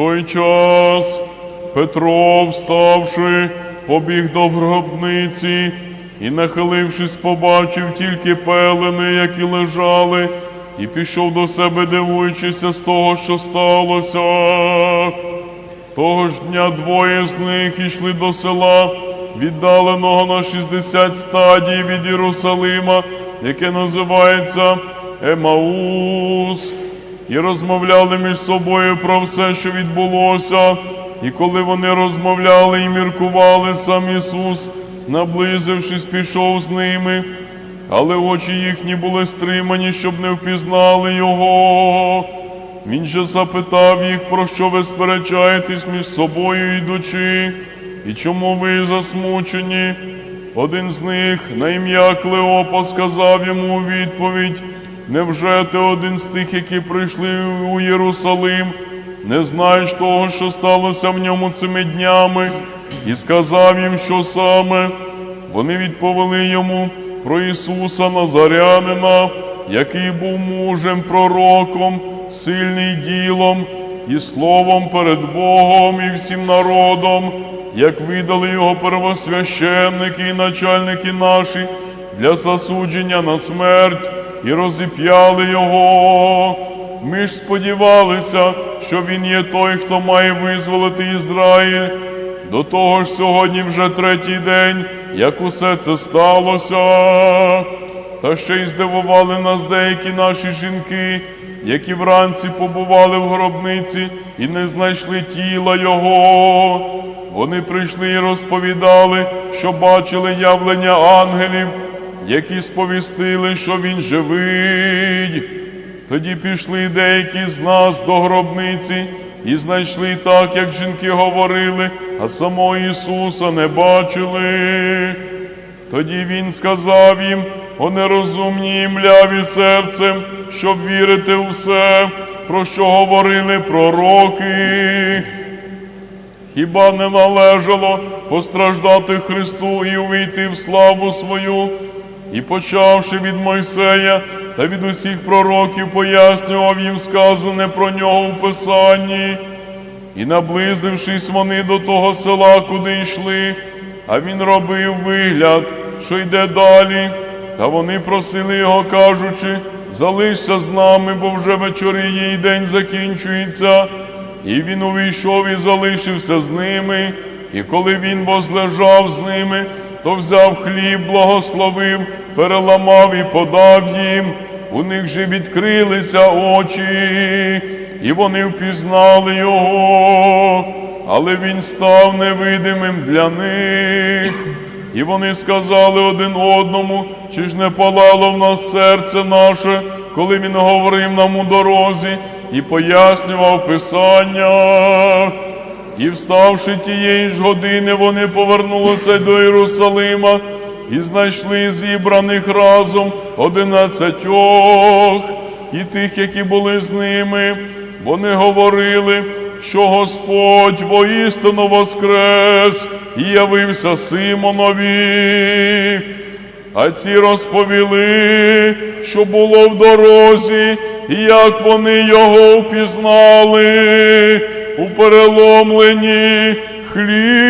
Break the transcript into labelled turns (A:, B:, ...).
A: той час Петро, вставши, побіг до гробниці і, нахилившись, побачив тільки пелени, які лежали, і пішов до себе, дивуючися з того, що сталося. Того ж дня двоє з них йшли до села, віддаленого на 60 стадій від Єрусалима, яке називається Емаус, і розмовляли між собою про все, що відбулося. І коли вони розмовляли і міркували, сам Ісус, наблизившись, пішов з ними, але очі їхні були стримані, щоб не впізнали Його. Він же запитав їх, про що ви сперечаєтесь між собою йдучи, і чому ви засмучені? Один з них, на ім'я Клеопа, сказав йому у відповідь: Невже ти один з тих, які прийшли у Єрусалим, не знаєш того, що сталося в ньому цими днями, і сказав їм, що саме? Вони відповіли йому про Ісуса Назарянина, який був мужем, пророком, сильний ділом і словом перед Богом і всім народом, як видали його первосвященники і начальники наші для засудження на смерть і розіп'яли його. Ми ж сподівалися, що він є той, хто має визволити Ізраїль. До того ж, сьогодні вже третій день, як усе це сталося. Та ще й здивували нас деякі наші жінки, які вранці побували в гробниці і не знайшли тіла Його. Вони прийшли і розповідали, що бачили явлення ангелів, які сповістили, що він живий. Тоді пішли деякі з нас до гробниці і знайшли так, як жінки говорили, а самого Ісуса не бачили. Тоді Він сказав їм, о нерозумні і мляві серцем, щоб вірити у все, про що говорили пророки. Хіба не належало постраждати Христу і увійти в славу свою? І почавши від Мойсея та від усіх пророків, пояснював їм сказане про нього в Писанні. І наблизившись вони до того села, куди йшли, а він робив вигляд, що йде далі. Та вони просили його, кажучи, залишся з нами, бо вже вечоріє і день закінчується. І він увійшов і залишився з ними. І коли він возлежав з ними, то взяв хліб, благословив, переламав і подав їм. У них же відкрилися очі, і вони впізнали його, але він став невидимим для них. І вони сказали один одному, чи ж не палало в нас серце наше, коли він говорив нам у дорозі і пояснював Писання. І вставши тієї ж години, вони повернулися до Єрусалима і знайшли зібраних разом одинадцятьох і тих, які були з ними. Вони говорили, що Господь воістину воскрес і явився Симонові. А ці розповіли, що було в дорозі, і як вони його впізнали у переломленні хліб.